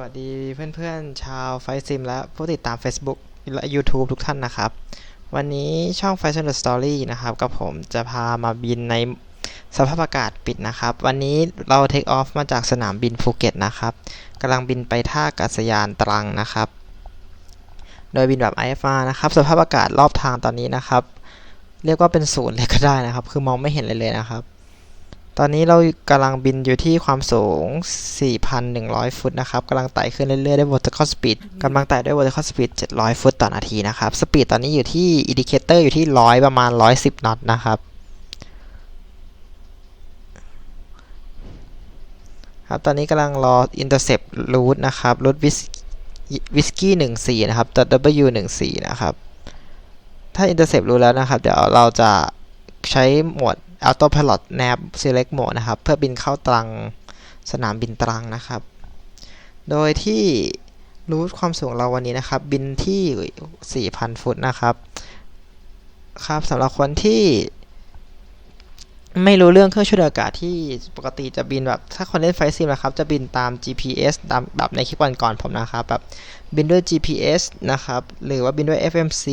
วัสดีเพื่อนๆ ชาวไฟซิมและผู้ติดตาม Facebook และ YouTube ทุกท่านนะครับ วันนี้ช่อง f i z e n the Story นะครับ กับผมจะพามาบินในสภาพอากาศปิดนะครับ วันนี้เราเทคออฟมาจากสนามบินภูเก็ตนะครับกำลังบินไปท่าอากาศยานตรังนะครับ โดยบินแบบ IFR นะครับ สภาพอากาศรอบทางตอนนี้นะครับ เรียกว่าเป็นศูนย์เลยก็ได้นะครับ คือมองไม่เห็นเลยเลยนะครับ ตอนนี้เรากำลังบินอยู่ที่ความสูง 4,100 ฟุตนะครับกำลังไต่ขึ้นเรื่อยๆ ด้วย vertical speed กำลังไต่ด้วย vertical speed 700 ฟุตต่อนาทีนะครับ สปีดตอนนี้อยู่ที่ indicator อยู่ที่ 100 ประมาณ 110 น็อตนะครับครับ ตอนนี้กำลังรอ intercept route นะครับ route whiskey 14 นะครับ w 14 นะครับ ถ้า intercept รู้แล้วนะครับ เดี๋ยวเราจะใช้โหมด Auto Pilot Nav Select Mode นะครับ เพื่อบินเข้าตรังสนามบินตรังนะครับ โดยที่รูทความสูงเราวันนี้นะครับ บินที่ 4,000 ฟุตนะครับ ครับสำหรับคนที่ ไม่รู้เรื่องเครื่องช่วยอากาศที่ปกติจะบินแบบ ถ้าคนเล่นไฟซิมนะครับ จะบินตาม GPS ตามแบบในคลิปก่อนๆผมนะครับแบบบินด้วย GPS นะครับ หรือว่าบินด้วย FMC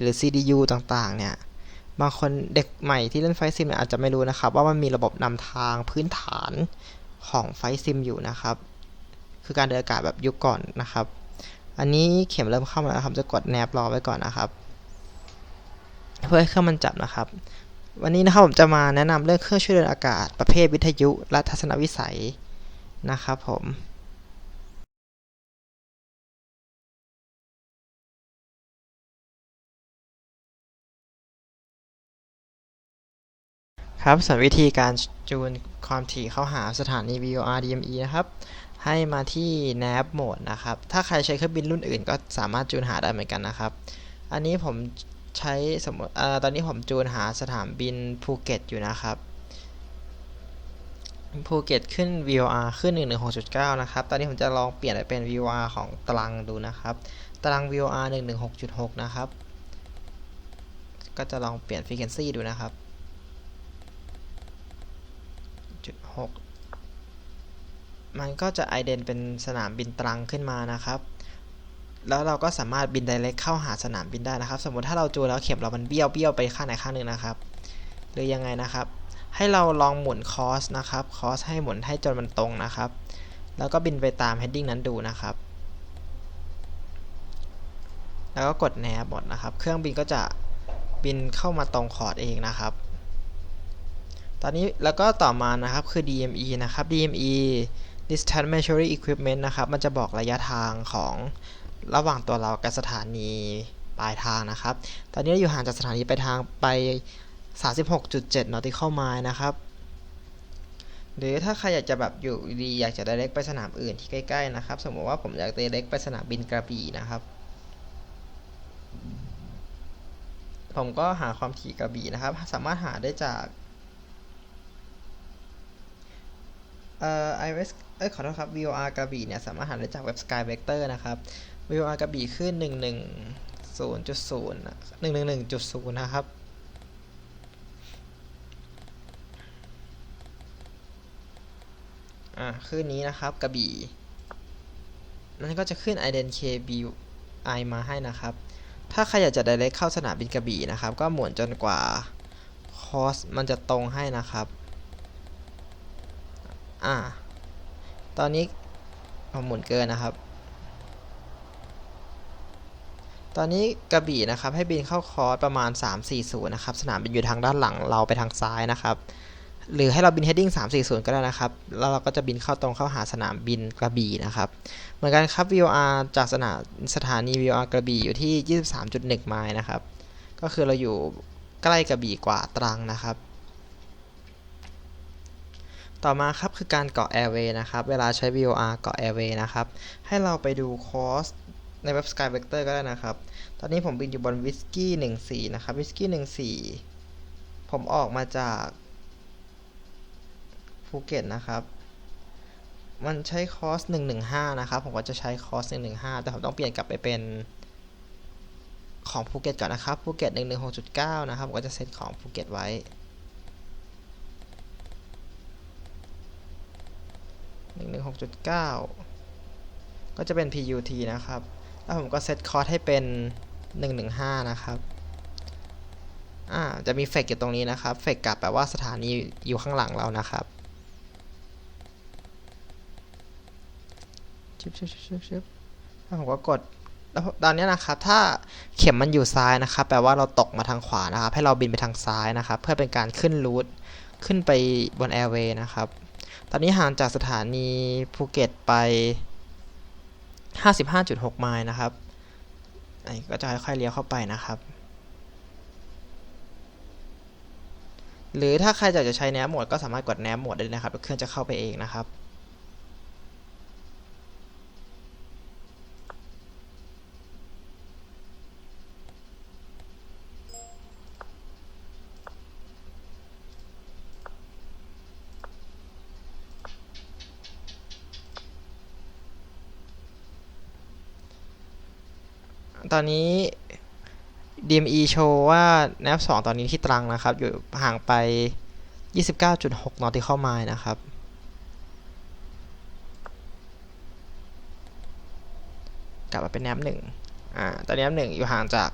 หรือ CDU ต่างๆ เนี่ย บางคนเด็กใหม่ที่เล่นไฟซิมอาจจะไม่รู้นะครับ ว่ามันมีระบบนำทางพื้นฐานของไฟซิมอยู่นะครับ คือการเดินอากาศแบบยุคก่อนนะครับ อันนี้เข็มเริ่มเข้ามาแล้วครับ จะกดแนบรอไว้ก่อนนะครับ เพื่อให้เครื่องมันจับนะครับ วันนี้นะครับผมจะมาแนะนำเรื่องเครื่องช่วยเดินอากาศ ประเภทวิทยุและทัศนวิสัยนะครับผม ครับส่วนวิธีการจูนความถี่เข้าหาสถานี VOR DME นะครับ ให้มาที่ nav mode นะครับ ถ้าใครใช้เครื่องบินรุ่นอื่นก็สามารถจูนหาได้เหมือนกันนะครับ อันนี้ผมใช้สมมติตอนนี้ผมจูนหาสถานบินภูเก็ตอยู่นะครับภูเก็ตขึ้น VOR ขึ้น 116.9 นะครับ ตอนนี้ผมจะลองเปลี่ยนไปเป็น VOR ของตรังดูนะครับ ตรัง VOR 116.6 นะครับ ก็จะลองเปลี่ยน frequency ดูนะครับ 6 มันก็จะไอเดนเป็นสนามบินตรังขึ้นมานะครับ แล้วเราก็สามารถบินไดเรกเข้าหาสนามบินได้นะครับ สมมติถ้าเราจูแล้วเข็มเรามันเบี้ยวเบี้ยวไปข้างไหนข้างหนึ่งนะครับ หรือยังไงนะครับ ให้เราลองหมุนคอสนะครับคอสให้หมุนให้จนมันตรงนะครับ แล้วก็บินไปตามเฮดดิ้งนั้นดูนะครับแล้วก็กดแนบหมดนะครับ เครื่องบินก็จะบินเข้ามาตรงคอร์ดเองนะครับ ตอนนี้แล้วก็ต่อมานะครับคือ DME นะครับ DME Distance Measuring Equipment นะครับ มันจะบอกระยะทางของระหว่างตัวเรากับสถานีปลายทางนะครับ ตอนนี้เราอยู่ห่างจากสถานีปลายทางไป 36.7 nautical mile นะครับ หรือถ้าใครอยากจะแบบอยู่ดีอยากจะ direct ไปสนามอื่นที่ใกล้ๆนะครับ สมมติว่าผมอยาก direct ไปสนามบินกระบี่นะครับ ผมก็หาความถี่กระบี่นะครับ สามารถหาได้จาก เอ่อ iOS เอ้ยขอโทษครับ VOR กระบี่เนี่ย สามารถหาได้จากเว็บ Sky Vector นะครับ VOR กระบี่ขึ้น 110.0 111.0 นะครับอ่าขึ้นนี้นะครับกระบี่นั่นก็จะขึ้น ident KBI มาให้นะครับ ถ้าใครอยากจะ direct เข้าสนามบินกระบี่นะครับ ก็หมุนจนกว่าคอสมันจะตรงให้นะครับ อ่า ตอนนี้ผมหมุนเกินนะครับ ตอนนี้กระบี่นะครับ ให้บินเข้าคอร์สประมาณ 340 นะครับ สนามบินอยู่ทางด้านหลังเราไปทางซ้ายนะครับ หรือให้เราบิน heading 340 ก็ได้นะครับ แล้วเราก็จะบินเข้าตรงเข้าหาสนามบินกระบี่นะครับ เหมือนกันครับ VOR จากสนามสถานี VOR กระบี่อยู่ที่ 23.1 ไมล์นะครับ ก็คือเราอยู่ใกล้กระบี่กว่าตรังนะครับ ต่อมาครับคือการเกาะ Airway นะครับ เวลาใช้ VOR เกาะ Airway นะครับ ให้เราไปดูคอร์สในเว็บ Sky Vector ก็ได้นะครับ ตอนนี้ผมบินอยู่บน Whiskey 14 นะครับ Whiskey 14 ผมออกมาจากภูเก็ตนะครับ มันใช้คอร์ส115 นะครับ ผมก็จะใช้คอร์ส115 แต่ผมต้องเปลี่ยนกลับไปเป็นของภูเก็ตก่อนนะครับภูเก็ต116.9 นะครับ ผมก็จะเซตของภูเก็ตไว้ 116.9 ก็จะเป็น PUT นะครับ แล้วผมก็เซตคอร์สให้เป็น 115 นะครับ อ่า จะมีเฟกอยู่ตรงนี้นะครับ เฟกกลับแปลว่าสถานีอยู่ข้างหลังเรานะครับชิบชิบชิบชิบชิบแล้วผมก็กดแล้วตอนนี้นะครับ ถ้าเข็มมันอยู่ซ้ายนะครับ แปลว่าเราตกมาทางขวานะครับ ให้เราบินไปทางซ้ายนะครับ เพื่อเป็นการขึ้นรูทขึ้นไปบนแอร์เวย์นะครับ ตอนนี้ห่างจากสถานีภูเก็ตไป 55.6 ไมล์นะครับอันนี้ก็จะค่อยๆเลี้ยวเข้าไปนะครับ หรือถ้าใครอยากจะใช้แนบโหมดก็สามารถกดแนบโหมดได้นะครับ เครื่องจะเข้าไปเองนะครับ ตอนนี้ DME โชว์ว่า NAV 2ตอนนี้ที่ตรังนะครับ อยู่ห่างไป 29.6 nautical mile นะครับ กลับมาเป็น NAV 1อ่า ตอนนี้ NAV 1อยู่ห่างจาก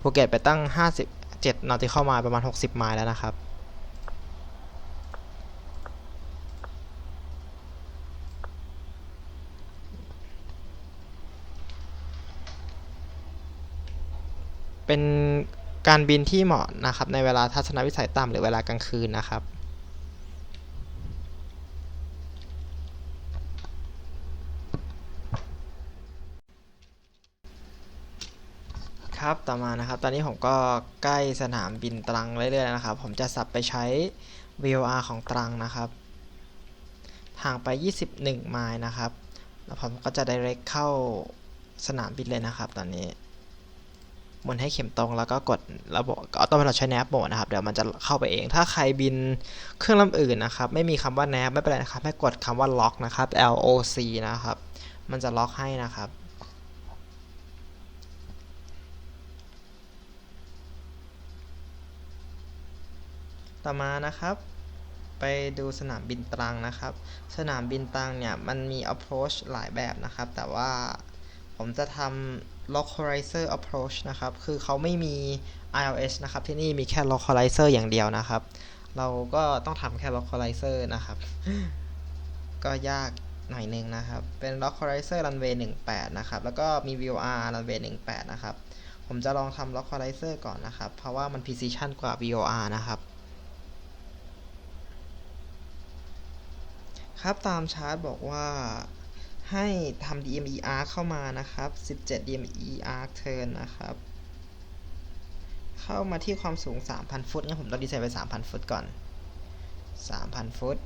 ภูเก็ตไปตั้ง 57 nautical mile ประมาณ 60 ไมล์แล้วนะครับ เป็นการบินที่เหมาะนะครับในเวลาทัศนวิสัยต่ำหรือเวลากลางคืนนะครับครับต่อมานะครับ ตอนนี้ผมก็ใกล้สนามบินตรังเรื่อยๆนะครับ ผมจะสับไปใช้ VOR ของตรังนะครับห่างไป 21 ไมล์นะครับ แล้วผมก็จะ direct เข้าสนามบินเลยนะครับตอนนี้ หมุนให้เข็มตรงแล้วก็กดระบบออโต้พายโใช้แนบโหมดนะครับ เดี๋ยวมันจะเข้าไปเอง ถ้าใครบินเครื่องลำอื่นนะครับ ไม่มีคำว่าแนบไม่เป็นไรนะครับ ให้กดคำว่าล็อกนะครับ L O C นะครับ มันจะล็อกให้นะครับต่อมานะครับไปดูสนามบินตรังนะครับ สนามบินตรังเนี่ยมันมี approach หลายแบบนะครับ แต่ว่าผมจะทำ localizer approach นะครับ คือเขาไม่มี ILS นะครับ ที่นี่มีแค่ localizer อย่างเดียวนะครับ เราก็ต้องทำแค่ localizer นะครับ ก็ยากหน่อยนึงนะครับ เป็น localizer runway 18 นะครับ แล้วก็มี VOR runway 18 นะครับ ผมจะลองทำ localizer ก่อนนะครับ เพราะว่ามัน precision กว่า VOR นะครับ ครับตามชาร์ตบอกว่า ให้ทำ DME arc เข้ามานะครับ 17 DME arc turn นะครับ เข้ามาที่ความสูง 3,000 ฟุตงั้นผมต้องดีไซน์ไป 3,000 ฟุตก่อน 3,000 ฟุต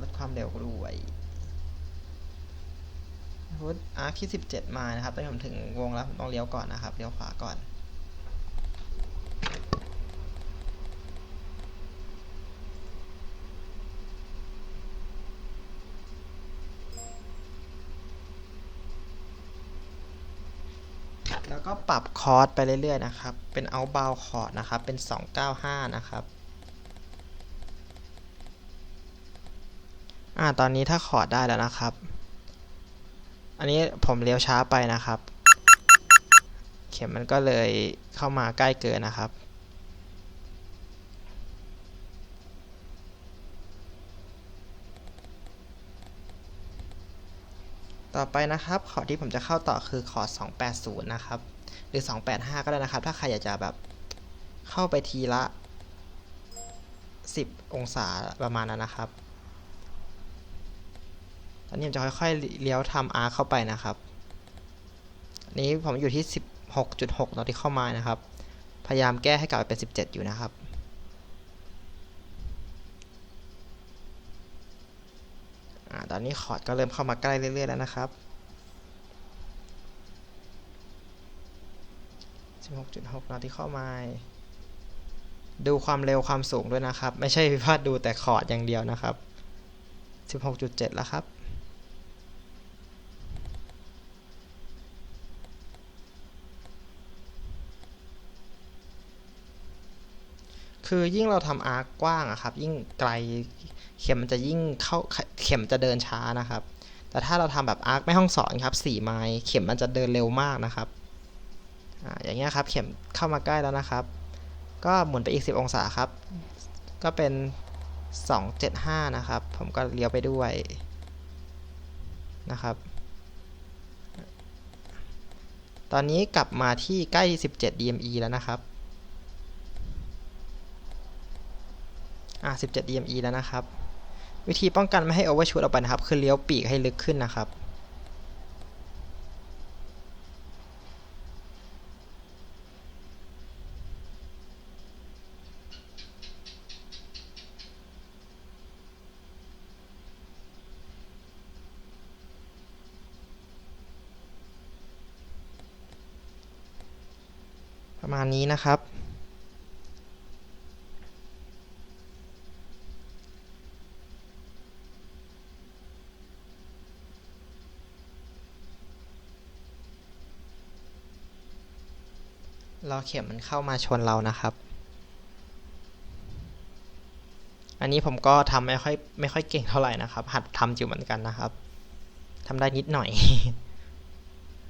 ลดความเร็วด้วยฟุตอาร์คที่ 17 มานะครับตอนผมถึงวงแล้ว ผมต้องเลี้ยวก่อนนะครับ เลี้ยวขวาก่อน แล้วก็ ปรับคอร์สไปเรื่อยๆนะครับ เป็น outbound คอร์สนะครับ เป็น 295 นะครับอ่าตอนนี้ถ้าคอร์สได้แล้วนะครับ อันนี้ผมเลี้ยวช้าไปนะครับ เข็มมันก็เลยเข้ามาใกล้เกินนะครับ ต่อไปนะครับ คอร์สที่ผมจะเข้าต่อคือคอร์ส280 นะครับ รือ 285 ก็ได้นะครับ ถ้าใครอยากจะแบบเข้าไปทีละ 10 องศาประมาณนั้นนะครับ ตอนนี้ผมจะค่อยๆเลี้ยวทำอาร์เข้าไปนะครับนี้ผมอยู่ที่ 16.6ตอนที่เข้ามานะครับ พยายามแก้ให้กลับไปเป็น 17 อยู่นะครับอตอนนี้คอร์ดก็เริ่มเข้ามาใกล้เรื่อยๆแล้วนะครับ 16.6นอติเข้ามาดูความเร็วความสูงด้วยนะครับ ไม่ใช่พิพาทดูแต่คอร์ดอย่างเดียวนะครับ 16.7 แล้วครับคือยิ่งเราทำอาร์กกว้างอะครับ ยิ่งไกลเข็มมันจะยิ่งเข้าเข็มจะเดินช้านะครับ แต่ถ้าเราทำแบบอาร์กไม่ห้องสอนครับ4ไมล์เข็มมันจะเดินเร็วมากนะครับ ออย่างเงี้ยครับเข็มเข้ามาใกล้แล้วนะครับ ก็หมุนไปอีก 10 องศาครับ ก็เป็น 275 นะครับ ผมก็เลี้ยวไปด้วยนะครับ ตอนนี้กลับมาที่ใกล้ 17 DME แล้วนะครับอ่า17 DME แล้วนะครับ วิธีป้องกันไม่ให้ overshoot ออกไปนะครับ คือเลี้ยวปีกให้ลึกขึ้นนะครับ นี้นะครับ รอเข็มมันเข้ามาชนเรานะครับ อันนี้ผมก็ทำไม่ค่อยไม่ค่อยเก่งเท่าไหร่นะครับ หัดทำอยู่เหมือนกันนะครับทำได้นิดหน่อย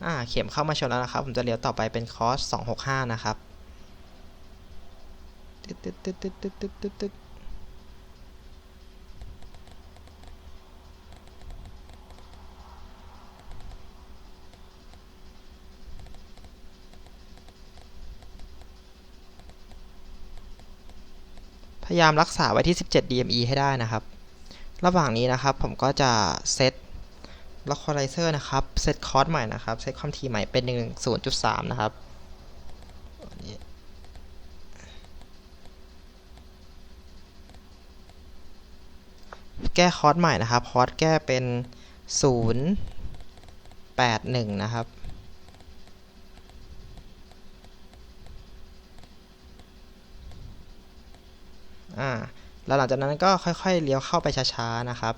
อ่าเข็มเข้ามาชนแล้วนะครับ ผมจะเลี้ยวต่อไปเป็นคอร์ส265 นะครับ พยายามรักษาไว้ที่ 17 DME ให้ได้นะครับ ระหว่างนี้นะครับผมก็จะเซตล็อกคอไลเซอร์นะครับ เซตคอร์สใหม่นะครับ เซตความถี่ใหม่เป็น 1 0.3 นะครับ แก้คอร์สใหม่นะครับ คอร์สแก้เป็น 081 นะครับอ่าแล้วหลังจากนั้นก็ค่อยๆเลี้ยวเข้าไปช้าๆนะครับ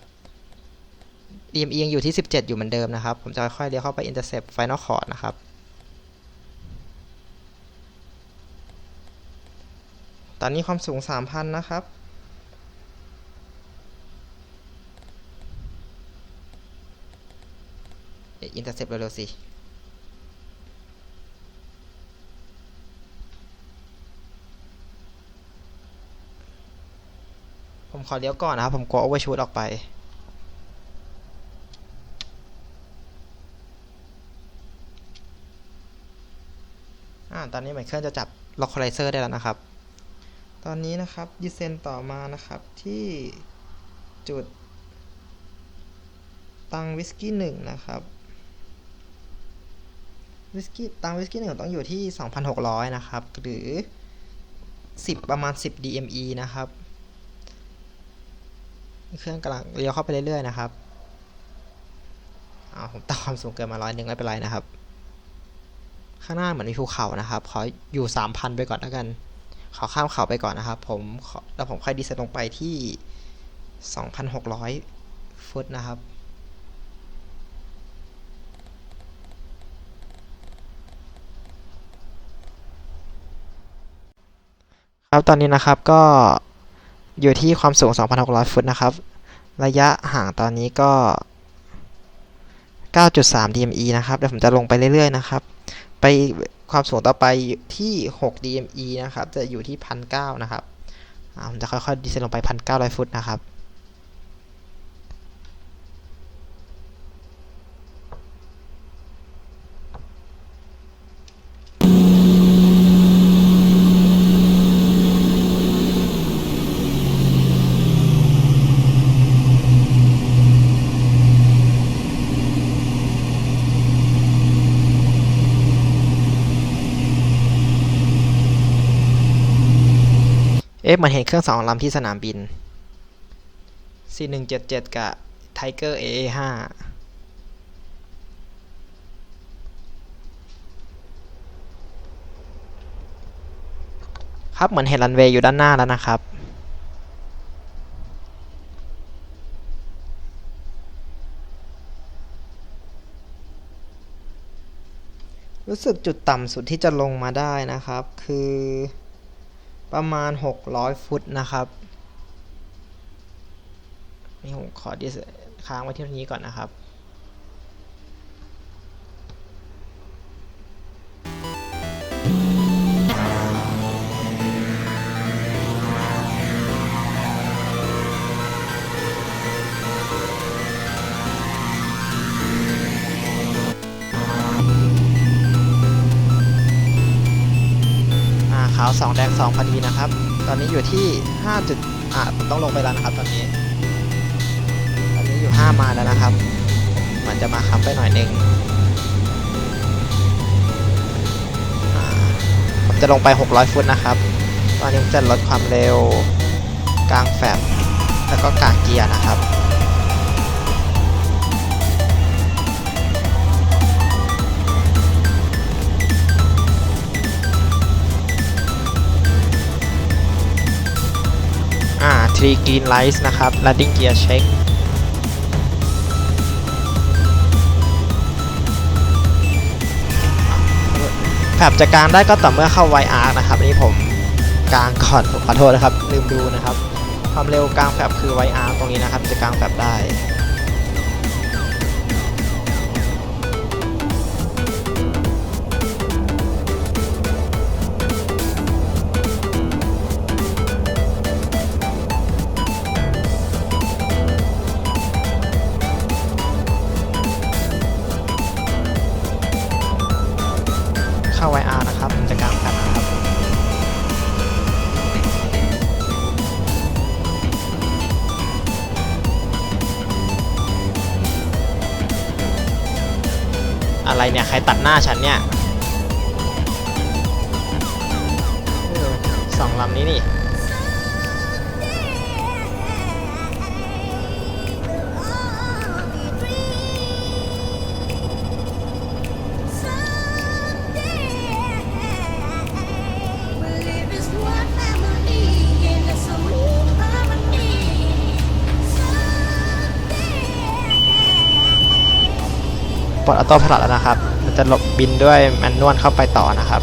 DME ยังอยู่ที่ 17 อยู่เหมือนเดิมนะครับ ผมจะค่อยๆเลี้ยวเข้าไป intercept final chord นะครับ ตอนนี้ความสูง 3,000 นะครับ อ๊ะ intercept เร็วๆสิผมขอเลี้ยวก่อนนะครับ ผมกลัว overshoot ออกไป อ่า ตอนนี้เหมือนเครื่องจะจับ localizer ได้แล้วนะครับ ตอนนี้นะครับ descend ต่อมานะครับที่จุด ตังวิสกี้หนึ่งนะครับ วิสกี้ตังวิสกี้หนึ่งต้องอยู่ที่ 2,600 นะครับ หรือ 10 ประมาณ 10 DME นะครับ เครื่องกำลังเลี้ยวเข้าไปเรื่อยๆ นะครับอาผมตั้งความสูงเกินมาร้อยหนึ่งไม่เป็นไรนะครับ ข้างหน้าเหมือนมีภูเขานะครับ ขออยู่ 3,000 ไปก่อนแล้วกัน ขอข้ามเขาไปก่อนนะครับ ผมแล้วผมค่อยดีเซลลงไปที่ 2,600 ฟุตนะครับ ครับตอนนี้นะครับก็อยู่ที่ความสูง 2,600 ฟุตนะครับ ระยะห่างตอนนี้ก็ 9.3 DME นะครับเดี๋ยวผมจะลงไปเรื่อยๆนะครับ ไปความสูงต่อไปที่ 6 DME นะครับ จะอยู่ที่ 1,900 นะครับผมจะค่อยๆดีเซนลงไป 1,900 ฟุตนะครับ เอ๊ะมือนเห็นเครื่องสองลำที่สนามบิน C177 กับ Tiger AA5 ครับ เหมือนเห็นรันเวย์อยู่ด้านหน้าแล้วนะครับ รู้สึกจุดต่ำสุดที่จะลงมาได้นะครับ คือ ประมาณ 600 ฟุตนะครับนี่ผมขอดิสค้างไว้ที่นี้ก่อนนะครับ แดงสองพอดีนะครับ ตอนนี้อยู่ที่ห้าจุดอ่าผมต้องลงไปแล้วนะครับ ตอนนี้ ตอนนี้อยู่ห้ามาแล้วนะครับ มันจะมาค้ำไปหน่อยนึงผมจะลงไป 600 ฟุตนะครับ ตอนนี้ผมจะลดความเร็วกลางแฟบแล้วก็กลางเกียร์นะครับ อ่า three green lights นะครับ landing gear check แผบจะกลางได้ก็ต่อเมื่อเข้าไวอาร์นะครับนี่ผมกลางก่อนผมขอโทษนะครับ ลืมดูนะครับ ความเร็วกลางแฟบคือไวอาร์ตรงนี้นะครับ จะกลางแฟบได้ อะไรเนี่ย ใครตัดหน้าฉันเนี่ยสองลำนี้นี่ ปลดออโต้พลัดแล้วนะครับ มันจะหลบบินด้วยแมนนวลเข้าไปต่อนะครับ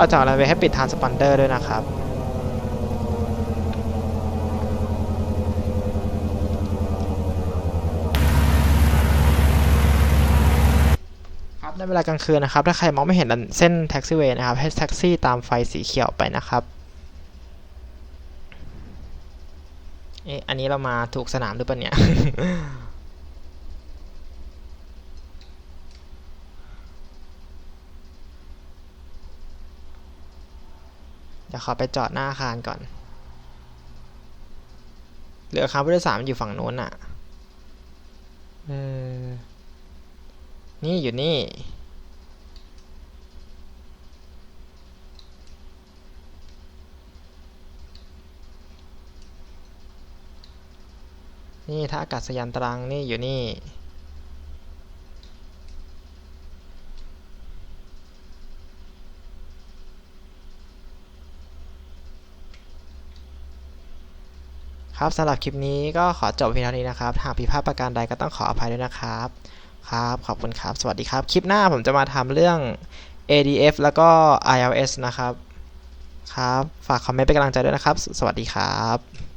เอาจากอะไรไปให้ปิดทานสปอนเดอร์ด้วยนะครับครับในเวลากลางคืนนะครับ ถ้าใครมองไม่เห็นเส้นแท็กซี่เวย์นะครับ ให้แท็กซี่ตามไฟสีเขียวไปนะครับเอ๊ะอันนี้เรามาถูกสนามหรือเปล่าเนี่ย จะขอไปจอดหน้าอาคารก่อน เหลือคาร์บผู้โดยสารอยู่ฝั่งโน้นอะ เออ นี่อยู่นี่ นี่ท่าอากาศยานตรังนี่อยู่นี่ ครับสำหรับคลิปนี้ก็ขอจบเพียงเท่านี้นะครับหากผิดพลาดประการใดก็ต้องขออภัยด้วยนะครับครับขอบคุณครับ สวัสดีครับ คลิปหน้าผมจะมาทำเรื่อง ADF แล้วก็ ILS นะครับ ครับ ฝากคอมเมนต์เป็นกำลังใจด้วยนะครับ สวัสดีครับ